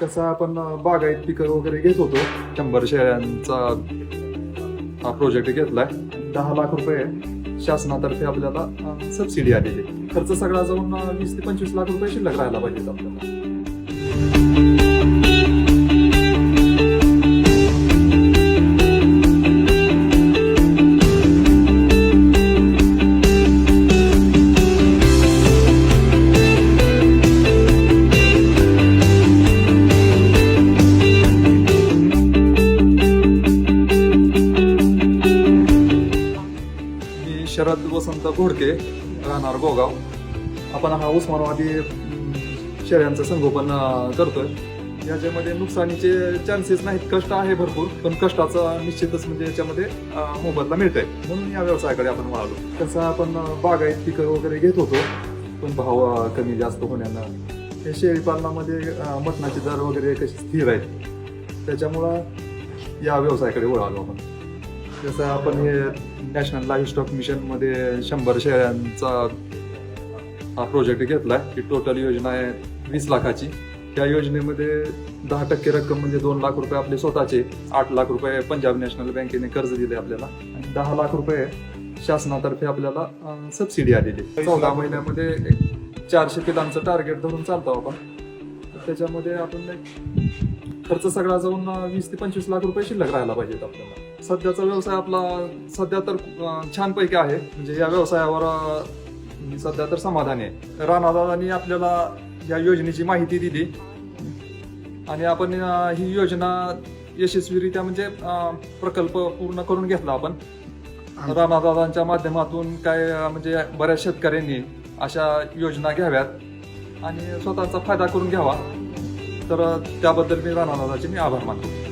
कसं आपण बागायत पिकं वगैरे घेत होतो. शंभर शेळ्यांचा हा प्रोजेक्ट घेतलाय. दहा लाख रुपये शासनातर्फे आपल्याला सबसिडी आलेली आहे. खर्च सगळा जाऊन वीस ते पंचवीस लाख रुपये शिल्लक राहायला पाहिजेत आपल्याला. शरद वसंत घोडके राहणार गोगाव. आपण हा उस्मानाबादी शेळ्यांचं संगोपन करतोय. याच्यामध्ये नुकसानीचे चान्सेस नाहीत कष्ट आहे भरपूर पण कष्टाचा निश्चितच म्हणजे याच्यामध्ये मोबदला मिळतोय. म्हणून या व्यवसायाकडे आपण वळालो तसं आपण बागायत पिकं वगैरे घेत होतो पण भाव कमी जास्त होण्यानं. हे शेळी पालनामध्ये मटणाचे दर वगैरे कसे स्थिर आहेत त्याच्यामुळं या व्यवसायाकडे वळालो आपण. जसं आपण हे नॅशनल लाईफ स्टॉक मिशनमध्ये शंभर शेळ्यांचा हा प्रोजेक्ट घेतलाय ही टोटल योजना आहे वीस लाखाची. त्या योजनेमध्ये दहा टक्के रक्कम म्हणजे दोन लाख रुपये आपले स्वतःचे आठ लाख रुपये पंजाब नॅशनल बँकेने कर्ज दिले आपल्याला. आणि दहा लाख रुपये शासनातर्फे आपल्याला सबसिडी आलेली. चौदा महिन्यामध्ये चारशे पिलांचं टार्गेट धरून चालतो आपण. त्याच्यामध्ये आपण खर्च सगळा जाऊन वीस ते पंचवीस लाख रुपये शिल्लक राहायला पाहिजेत आपल्याला. सध्याचा व्यवसाय आपला सध्या तर छानपैकी आहे. म्हणजे या व्यवसायावर मी सध्या तर समाधानी आहे. राणादादांनी आपल्याला या योजनेची माहिती दिली. आणि आपण ही योजना यशस्वीरित्या म्हणजे प्रकल्प पूर्ण करून घेतला आपण. राणादादांच्या माध्यमातून काय म्हणजे बऱ्याच शेतकऱ्यांनी अशा योजना घ्याव्यात. आणि स्वतःचा फायदा करून घ्यावा. तर त्याबद्दल मी राणादादाचे मी आभार मानतो.